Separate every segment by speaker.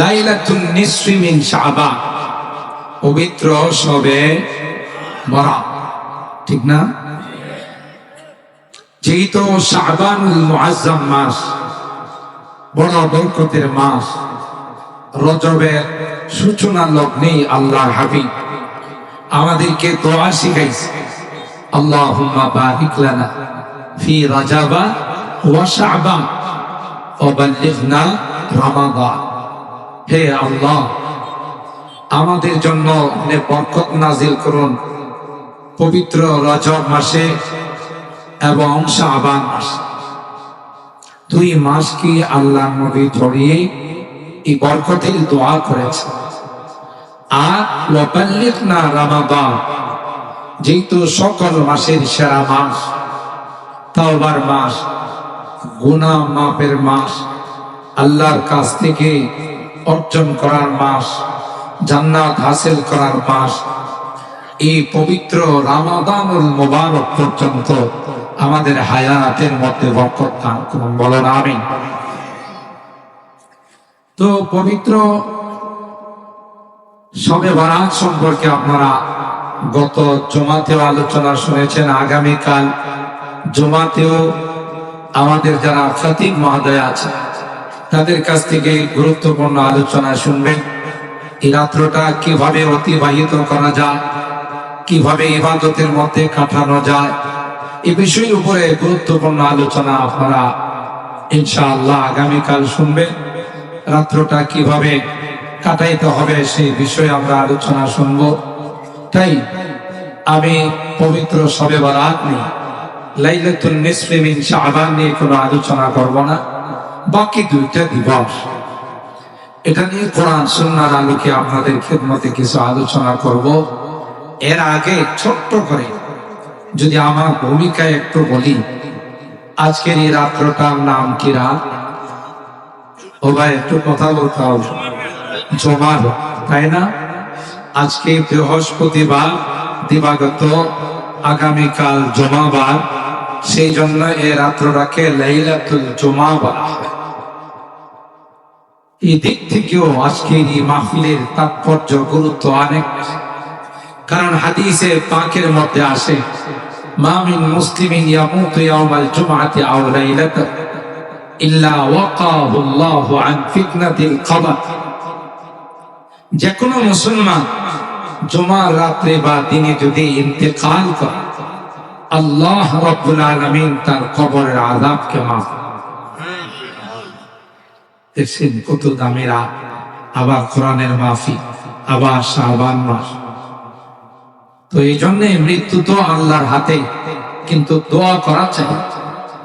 Speaker 1: লাইলাতুন নিসফি মিন শাবান। পবিত্র সবে বরা ঠিক না? যেহেতু শাবানুল মুআজ্জাম মাস, বড় বরকতের মাস, রজবের সূচনা লগ্নে আল্লাহ হাবিব আমাদেরকে দোয়া শিখাইছে, আল্লাহুম্মা বারিক লানা ফি রাজাবা ওয়া শাবান ওয়াবাল্লিগনা রমাদান। হে আল্লাহ, আমাদের জন্য বরকত নাজিল করুন পবিত্র রজব মাসে এবং শাবান মাসে। দুই মাস কি আল্লাহ নবী ধরিয়ে এই বরকতের দোয়া করেছে আর না যেহেতু সকল মাসের সেরা মাস, তাওবার মাস, গুনাহ মাপের মাস, আল্লাহর কাছ থেকে অর্জন করার মাস, জান্নাত হাসিল করার মাস। এই পবিত্র রামাদানুল মোবারক পর্যন্ত আমাদের হায়াতের মধ্যে বরকত দান করুন, বলেন আমি তো পবিত্র সবে বারাত সম্পর্কে আপনারা গত জমাতেও আলোচনা শুনেছেন, আগামীকাল জমাতেও আমাদের যারা খতিব মহোদয় আছে তাদের কাছ থেকে গুরুত্বপূর্ণ আলোচনা শুনবেন। এই রাত্রটা কীভাবে অতিবাহিত করা যায়, কীভাবে ইবাদতের মধ্যে কাটানো যায়, এ বিষয়ের উপরে গুরুত্বপূর্ণ আলোচনা আপনারা ইনশাআল্লাহ আগামীকাল শুনবেন। রাত্রটা কীভাবে কাটাইতে হবে সেই বিষয়ে আমরা আলোচনা শুনব। তাই আমি পবিত্র সবে বারাত নিয়ে লাইলাতুল মিন শাবান নিয়ে কোনো আলোচনা করব না। বাকি দুইটা দিবস। এটা নিয়ে কোরআন সুন্নার আলোকে আপনাদের খেদমতে কিছু আলোচনা করব? এর আগে ছোট্ট করে যদি আমার ভূমিকা একটু বলি, আজকের এই রাত্রটার নাম কি রাত ও ভাই, একটু কথা জমার, তাই না? আজকে বৃহস্পতিবার, দিবাগত আগামীকাল জমাবার, সেই জন্য এই রাত্রটাকে লাইলাতুল জমা বলা হয়। এই দিক থেকেও আজকে এই মাহফিলের তাৎপর্য, গুরুত্ব অনেক। কারণ হাদিসে পাকের মধ্যে আসে মামিন মুসলিমিন যে কোনো মুসলমান জুমার রাত্রে বা দিনে যদি ইন্তেকাল করে, আল্লাহ রাব্বুল আলামিন তার কবরের আযাবকে মাফ দেখছেন কত দামেরা? আবার কোরআনের মাফি আবার শাহবান মাস। তো এই জন্য মৃত্যু তো আল্লাহর হাতে, কিন্তু দোয়া করা চাই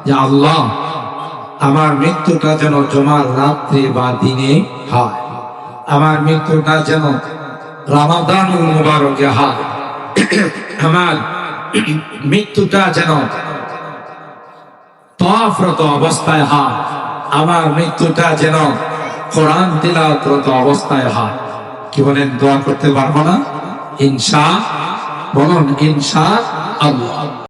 Speaker 1: যে আল্লাহ, আমার মৃত্যুটা যেন জমার রাত্রে বা দিনে হয়। আমার মৃত্যুটা যেন রামাদানুল মুবারকে হয়। আমার মৃত্যুটা যেন তফরত অবস্থায় হয়। আমার মৃত্যুটা যেন কোরআন তিলাওয়াতরত অবস্থায় হয়। কি বলেন, দোয়া করতে পারব না? ইনশা, বলুন, ইনশা আল্লাহ।